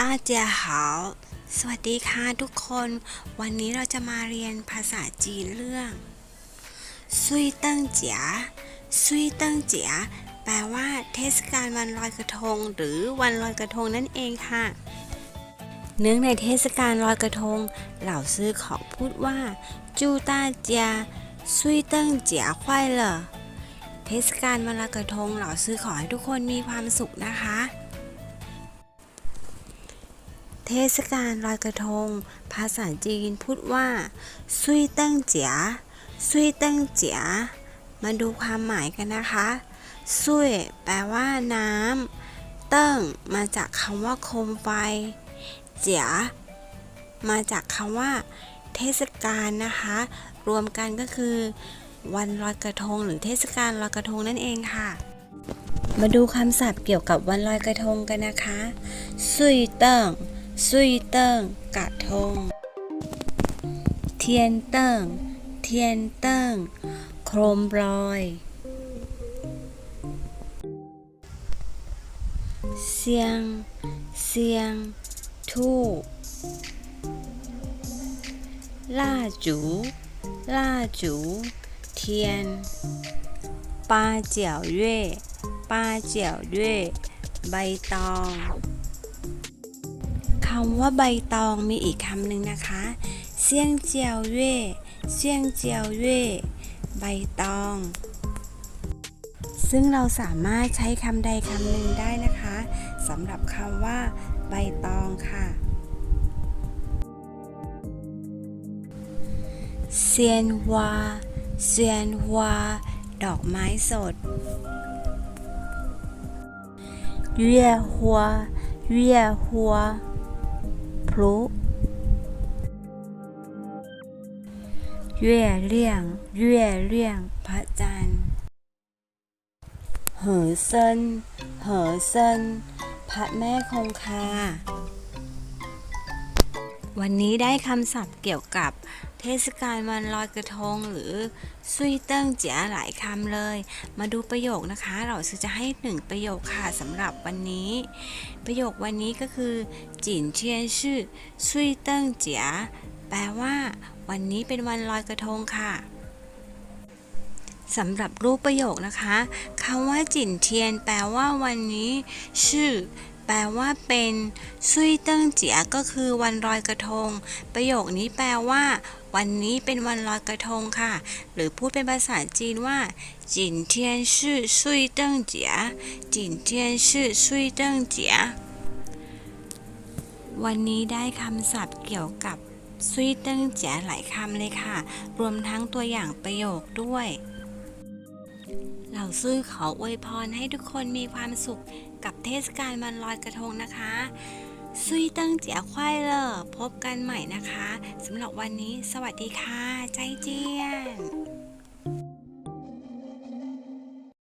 ตาเจียาสวัสดีค่ะทุกคน วันนี้เราจะมาเรียนภาษาจีนเรื่องซุยเติ้งเจียซุยเติ้งเจียแปลว่าเทศกาลวันลอยกระทง หรือวันลอยกระทงนั่นเองค่ะ เนื่องในเทศกาลลอยกระทง เหล่าซื้อขอพูดว่า จูตาเจียซุยเติ้งเจียควายเหรอเทศกาลวันลอยกระทง เหล่าซื้อขอให้ทุกคนมีความสุขนะคะ เทศกาลลอยกระทง ภาษาจีนพูดว่าซุยเติ้งเจียซุยเติ้งเจียมาดูความหมายกันนะคะซุยแปลว่าน้ำเติ้งมาจากคำว่าโคมไฟ เจียมาจากคำว่า เทศกาลนะคะ รวมกันก็คือ วันลอยกระทง หรือเทศกาลลอยกระทงนั่นเองค่ะ มาดูคำศัพท์เกี่ยวกับวันลอยกระทงกันนะคะซุยเติ้ง ซุยเติ้งกระทง เทียนเติ้งเทียนเติ้งโคมลอย เสียง เสียง ทูบ蜡烛蜡烛天八角月八角月ใบตอง ค ำว่าใบตองมีอีกคำหนึ่งนะคะเซียงเจียวเย่เซียงเจียวเย่ใบตอง ซึ่งเราสามารถใช้คำใดคำหนึ่งได้นะคะสำหรับคำว่า ใบตองค่ะเซียนฮวาเซียนฮวาดอกไม้สดเย่ พลุ月亮月亮พระจันทร์เหอเซินเหอเซินพระแม่คงคา วันนี้ได้คำศัพท์เกี่ยวกับ เทศกาลวันลอยกระทงหรือซุยเติ้งเจียหลายคำเลย มาดูประโยคนะคะ เราจะให้หนึ่งประโยคค่ะสำหรับวันนี้ ประโยควันนี้ก็คือจินเทียนชื่อซุยเติ้งเจียแปลว่าวันนี้เป็นวันลอยกระทงค่ะสำหรับรูปประโยคนะคะคำว่าจินเทียน แปลว่าวันนี้ ชื่อ แปลว่าเป็นซุยเติ้งเจียก็คือวันลอยกระทง ประโยคนี้แปลว่า วันนี้เป็นวันลอยกระทงค่ะ หรือพูดเป็นภาษาจีนว่าจินเทียนชื่อซุยเติ้งเจียจินเทียนชื่อซุยเติ้งเจียวันนี้ได้คำศัพท์เกี่ยวกับซุยเติ้งเจียหลายคำเลยค่ะ รวมทั้งตัวอย่างประโยคด้วย เหล่าซื่อขออวยพรให้ทุกคนมีความสุขกับเทศกาลวันลอยกระทงนะคะซุยเติ้งเจียควายเลอพบกันใหม่นะคะสำหรับวันนี้ สวัสดีค่ะ ใจเจียน